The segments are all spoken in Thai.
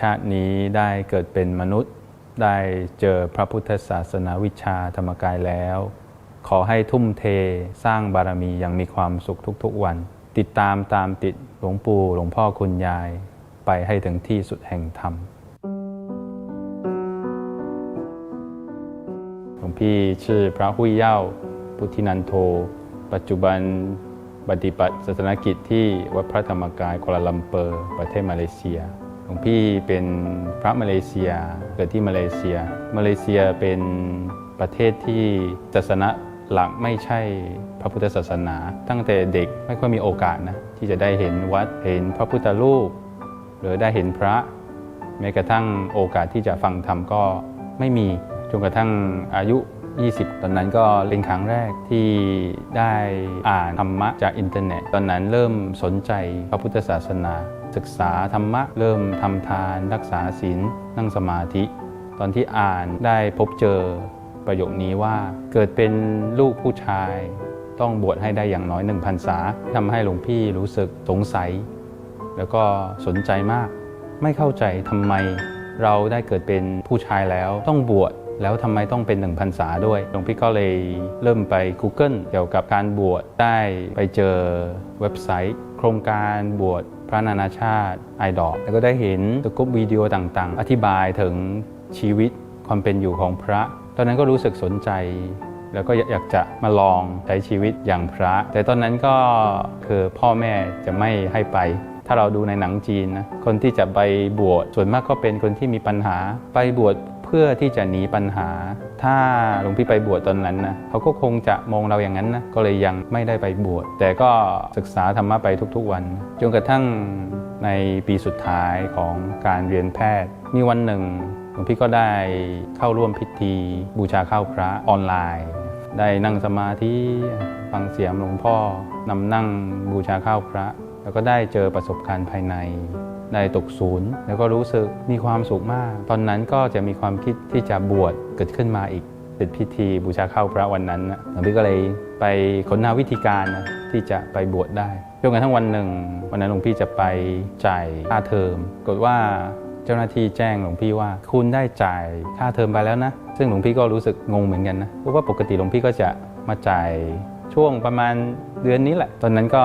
ชาตินี้ได้เกิดเป็นมนุษย์ ได้เจอพระพุทธศาสนาวิชาธรรมกายแล้ว ขอให้ทุ่มเทสร้างบารมีอย่างมีความสุขทุกๆวัน ติดตามตามติดหลวงปู่หลวงพ่อคุณยาย ไปให้ถึงที่สุดแห่งธรรมหลวงพี่ชื่อพระหุยเย้าพุทธินันโท ปัจจุบันปฏิบัติศาสนกิจที่วัดพระธรรมกายกัลาลัมเปอร์ ประเทศมาเลเซีย หลวงพี่เป็นพระมาเลเซียเกิดที่มาเลเซีย มาเลเซียเป็นประเทศที่ศาสนาหลักไม่ใช่พระพุทธศาสนา ตั้งแต่เด็กไม่ค่อยมีโอกาสนะที่จะได้เห็นวัดเห็นพระพุทธรูป หรือได้เห็นพระแม้กระทั่งโอกาสที่จะฟังธรรมก็ไม่มีจนกระทั่งอายุ 20 ตอนนั้นก็เป็นครั้งแรกที่ได้อ่านธรรมะจากอินเทอร์เน็ต ตอนนั้นเริ่มสนใจพระพุทธศาสนา ศึกษาธรรมะ เริ่มทำทานรักษาศีลนั่งสมาธิ ตอนที่อ่านได้พบเจอประโยคนี้ว่า เกิดเป็นลูกผู้ชาย ต้องบวชให้ได้อย่างน้อยหนึ่งพรรษาทำให้หลวงพี่รู้สึกสงสัย แล้วก็สนใจมาก ไม่เข้าใจทำไม เราได้เกิดเป็นผู้ชายแล้วต้องบวชแล้วทำไมต้องเป็นหนึ่งพรรษาด้วย หลวงพี่ก็เลยเริ่มไป Google เกี่ยวกับการบวช ได้ไปเจอเว็บไซต์ โครงการบวช พระนานาชาติไอดอลแล้วก็ได้เห็นตะกุบวิดีโอต่างๆ อธิบายถึงชีวิตความเป็นอยู่ของพระ ตอนนั้นก็รู้สึกสนใจ แล้วก็อยากจะมาลองใช้ชีวิตอย่างพระ แต่ตอนนั้นก็คือพ่อแม่จะไม่ให้ไป ถ้าเราดูในหนังจีนนะคนที่จะไปบวชส่วนมากก็เป็นคนที่มีปัญหาไปบวช เพื่อที่จะหนีปัญหา ถ้าหลวงพี่ไปบวชตอนนั้นนะเขาก็คงจะมองเราอย่างนั้นนะก็เลยยังไม่ได้ไปบวชแต่ก็ศึกษาธรรมะไปทุกๆวันจนกระทั่งในปีสุดท้ายของการเรียนแพทย์ มีวันหนึ่งหลวงพี่ก็ได้เข้าร่วมพิธีบูชาข้าวพระออนไลน์ ได้นั่งสมาธิฟังเสียงหลวงพ่อนำนั่งบูชาข้าวพระ แล้วก็ได้เจอประสบการณ์ภายใน ได้ตกศูนย์ แล้วก็รู้สึกมีความสุขมาก ตอนนั้นก็จะมีความคิดที่จะบวชเกิดขึ้นมาอีกเป็นพิธีบูชาข้าวพระวันนั้นนะหลวงพี่ก็เลยไปค้นหาวิธีการนะที่จะไปบวชได้จนกระทั่งวันหนึ่ง วันนั้นหลวงพี่จะไปจ่ายค่าเทอมกฏว่าเจ้าหน้าที่แจ้งหลวงพี่ว่า คุณได้จ่ายค่าเทอมไปแล้วนะ ซึ่งหลวงพี่ก็รู้สึกงงเหมือนกันนะเพราะว่าปกติหลวงพี่ก็จะมาจ่ายช่วงประมาณ เดือนนี้แหละ ตอนนั้นก็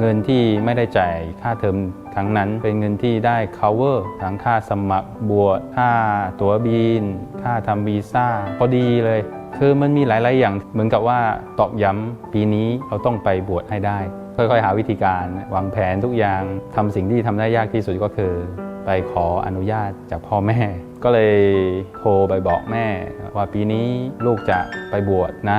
เงินที่ไม่ได้จ่ายค่าเทอมครั้งนั้น เป็นเงินที่ได้ cover ทั้งค่าสมัครบวชค่าตั๋วบิน ค่าทำวีซ่า พอดีเลย คือมันมีหลาย ๆ อย่างเหมือนกับว่าตอกย้ำปีนี้เราต้องไปบวชให้ได้ ค่อย ๆ หาวิธีการวางแผนทุกอย่างทำสิ่งที่ทำได้ยากที่สุดก็คือ ไปขออนุญาตจากพ่อแม่ ก็เลยโทรไปบอกแม่ ว่าปีนี้ลูกจะไปบวชนะ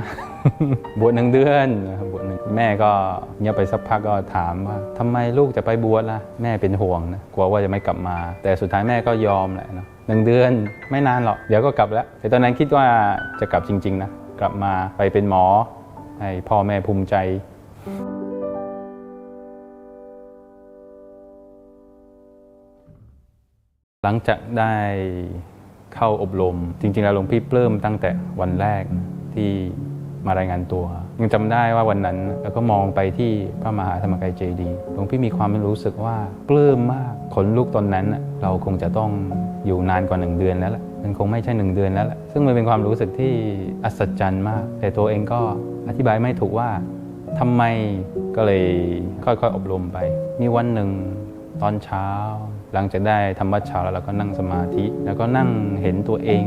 บวชหนึ่งเดือนบวชหนึ่งแม่ก็เงียบไปสักพักก็ถามว่าทำไมลูกจะไปบวชล่ะแม่เป็นห่วงนะกลัวว่าจะไม่กลับมา แต่สุดท้ายแม่ก็ยอมแหละนะหนึ่งเดือนไม่นานหรอกเดี๋ยวก็กลับแล้ว แต่ตอนนั้นคิดว่าจะกลับจริง ๆ นะ กลับมาไปเป็นหมอ ให้พ่อแม่ภูมิใจ หลังจากได้เข้าอบรม จริง ๆ แล้วหลวงพี่ปลื้มตั้งแต่วันแรกที่มารายงานตัว ยังจำได้ว่าวันนั้นแล้วก็มองไปที่พระมหาธรรมกายเจดีย์หลวงพี่มีความรู้สึกว่าปลื้มมากขนลุกตอนนั้น เราคงจะต้องอยู่นานกว่าหนึ่งเดือนแล้วล่ะมันคงไม่ใช่หนึ่งเดือนแล้วล่ะซึ่งมันเป็นความรู้สึกที่อัศจรรย์มาก แต่ตัวเองก็อธิบายไม่ถูกว่าทำไมก็เลยค่อยๆอบรมไป มีวันหนึ่งตอนเช้า หลังจากได้ทำวัดเช้าแล้วเราก็นั่งสมาธิ แล้วก็นั่งเห็นตัวเอง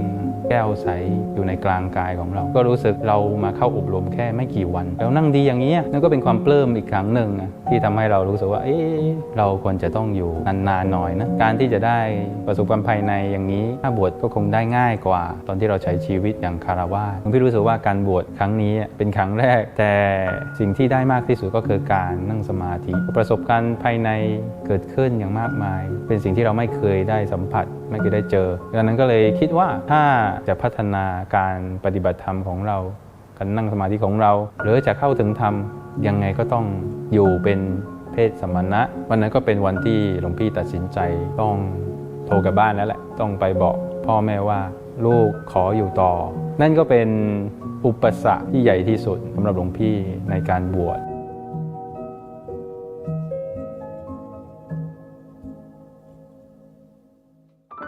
แก้วใสอยู่ในกลางกายของเรา ก็รู้สึกเรามาเข้าอบรมแค่ไม่กี่วันเรานั่งดีอย่างนี้นั่นก็เป็นความปลื้มอีกครั้งหนึ่งนะที่ทำให้เรารู้สึกว่าเอเราควรจะต้องอยู่นานๆหน่อยนะการที่จะได้ประสบความภายในอย่างนี้ ถ้าบวชก็คงได้ง่ายกว่า ตอนที่เราใช้ชีวิตอย่างคารวะผมพี่รู้สึกว่าการบวชครั้งนี้เป็นครั้งแรก แต่สิ่งที่ได้มากที่สุดก็คือการนั่งสมาธิ ประสบการณ์ภายในเกิดขึ้นอย่างมากมาย เป็นสิ่งที่เราไม่เคยได้สัมผัส ไม่เคยได้เจอดังนั้นก็เลยคิดว่าถ้าจะพัฒนาการปฏิบัติธรรมของเรา การนั่งสมาธิของเรา หรือจะเข้าถึงธรรมยังไงก็ต้องอยู่เป็นเพศสมณะ วันนั้นก็เป็นวันที่หลวงพี่ตัดสินใจต้องโทรกลับบ้านแล้วแหละ ต้องไปบอกพ่อแม่ว่าลูกขออยู่ต่อ นั่นก็เป็นอุปสรรคที่ใหญ่ที่สุดสำหรับหลวงพี่ในการบวช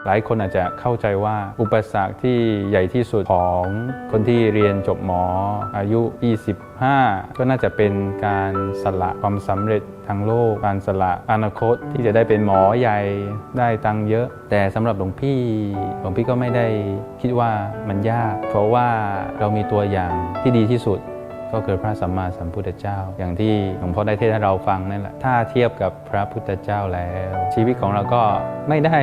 หลายคนอาจจะเข้าใจว่าอุปสรรคที่ใหญ่ที่สุดของคนที่เรียนจบหมออายุ 25 ก็น่าจะเป็นการสละความสำเร็จทางโลกการสละอนาคตที่จะได้เป็นหมอใหญ่ได้ตังเยอะ แต่สำหรับหลวงพี่หลวงพี่ก็ไม่ได้คิดว่ามันยาก เพราะว่าเรามีตัวอย่างที่ดีที่สุด ก็คือพระสัมมาสัมพุทธเจ้า อย่างที่หลวงพ่อได้เทศน์ให้เราฟังนั่นแหละถ้าเทียบกับพระพุทธเจ้าแล้ว ชีวิตของเราก็ไม่ได้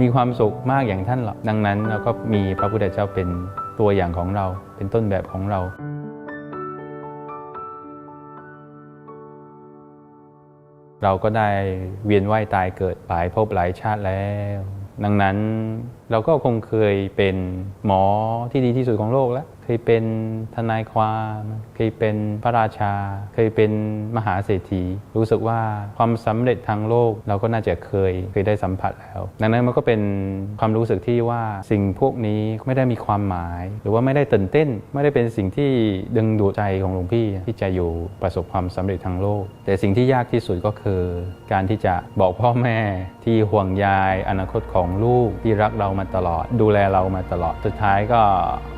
มีความสุขมากอย่างท่านหรอกดังนั้นเราก็มีพระพุทธเจ้าเป็นตัวอย่างของเรา เป็นต้นแบบของเราเราก็ได้เวียนว่ายตายเกิดหลายภพหลายชาติแล้ว ดังนั้นเราก็คงเคยเป็นหมอที่ดีที่สุดของโลกแล้ว เคยเป็นทนายความเคยเป็นพระราชา เคยเป็นมหาเศรษฐี รู้สึกว่าความสำเร็จทางโลกเราก็น่าจะเคยเคยได้สัมผัสแล้ว ดังนั้นมันก็เป็นความรู้สึกที่ว่าสิ่งพวกนี้ไม่ได้มีความหมาย หรือว่าไม่ได้ตื่นเต้น ไม่ได้เป็นสิ่งที่ดึงดูดใจของหลวงพี่ที่จะอยู่ประสบความสำเร็จทางโลก แต่สิ่งที่ยากที่สุดก็คือ การที่จะบอกพ่อแม่ที่ห่วงใยอนาคตของลูกที่รักเรามาตลอด ดูแลเรามาตลอดสุดท้ายก็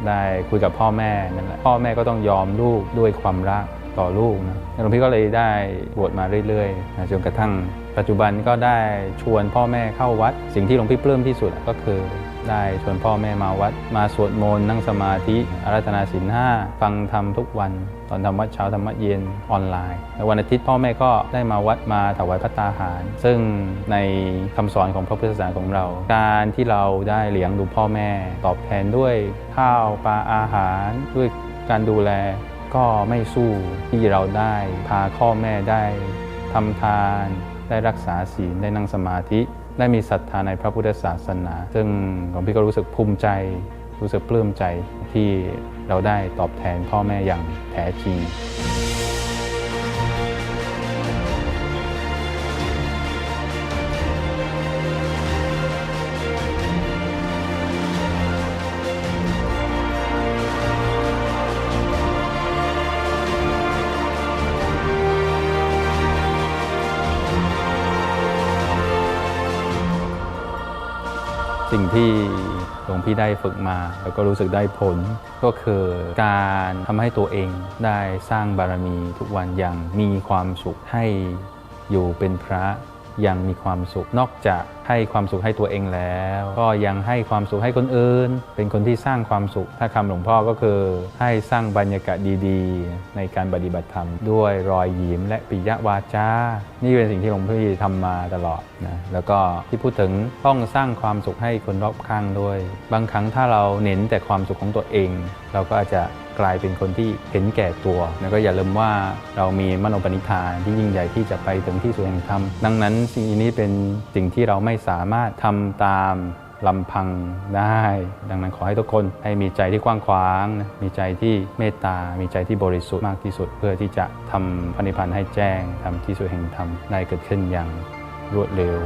ได้คุยกับพ่อแม่นั่นแหละพ่อแม่ก็ต้องยอมลูกด้วยความรักต่อลูกนะหลวงพี่ก็เลยได้บวชมาเรื่อยๆนะจนกระทั่งปัจจุบันก็ได้ชวนพ่อแม่เข้าวัด สิ่งที่หลวงพี่ปลื้มที่สุดก็คือ ได้ชวนพ่อแม่มาวัด มาสวดมนต์นั่งสมาธิอารัธนาศีลห้าฟังธรรมทุกวัน ตอนทำวัดเช้าทำวัดเย็นออนไลน์ในวันอาทิตย์พ่อแม่ก็ได้มาวัดมาถวายพระตาหาร ซึ่งในคำสอนของพระพุทธศาสนาของเรา การที่เราได้เลี้ยงดูพ่อแม่ ตอบแทนด้วยข้าวปลาอาหาร ด้วยการดูแลก็ไม่สู้ที่เราได้พาพ่อแม่ได้ทำทาน ได้รักษาศีลได้นั่งสมาธิ ได้มีศรัทธาในพระพุทธศาสนา ซึ่งหลวงพี่ก็รู้สึกภูมิใจ รู้สึกปลื้มใจที่เราได้ตอบแทนพ่อแม่อย่างแท้จริง สิ่งที่หลวงพี่ได้ฝึกมา แล้วก็รู้สึกได้ผล ก็คือการทำให้ตัวเองได้สร้างบารมีทุกวันอย่างมีความสุขให้อยู่เป็นพระ ยังมีความสุข นอกจากให้ความสุขให้ตัวเองแล้ว ก็ยังให้ความสุขให้คนอื่น เป็นคนที่สร้างความสุข ถ้าคำหลวงพ่อก็คือ ให้สร้างบรรยากาศดีๆ ในการปฏิบัติธรรม ด้วยรอยยิ้มและปิยวาจา นี่เป็นสิ่งที่หลวงพี่ทำมาตลอดนะ แล้วก็ที่พูดถึงต้องสร้างความสุขให้คนรอบข้างด้วย บางครั้งถ้าเราเน้นแต่ความสุขของตัวเอง เราก็อาจจะ กลายเป็นคนที่เห็นแก่ตัว แล้วก็อย่าลืมว่าเรามีมโนปณิธานที่ยิ่งใหญ่ที่จะไปถึงที่สุดแห่งธรรมดังนั้นสิ่งนี้เป็นสิ่งที่เราไม่สามารถทำตามลำพังได้ ดังนั้นขอให้ทุกคนให้มีใจที่กว้างขวางนะมีใจที่เมตตา มีใจที่บริสุทธิ์มากที่สุด เพื่อที่จะทำพันิพันธ์ให้แจ้งทำที่สุดแห่งธรรมได้เกิดขึ้นอย่างรวดเร็ว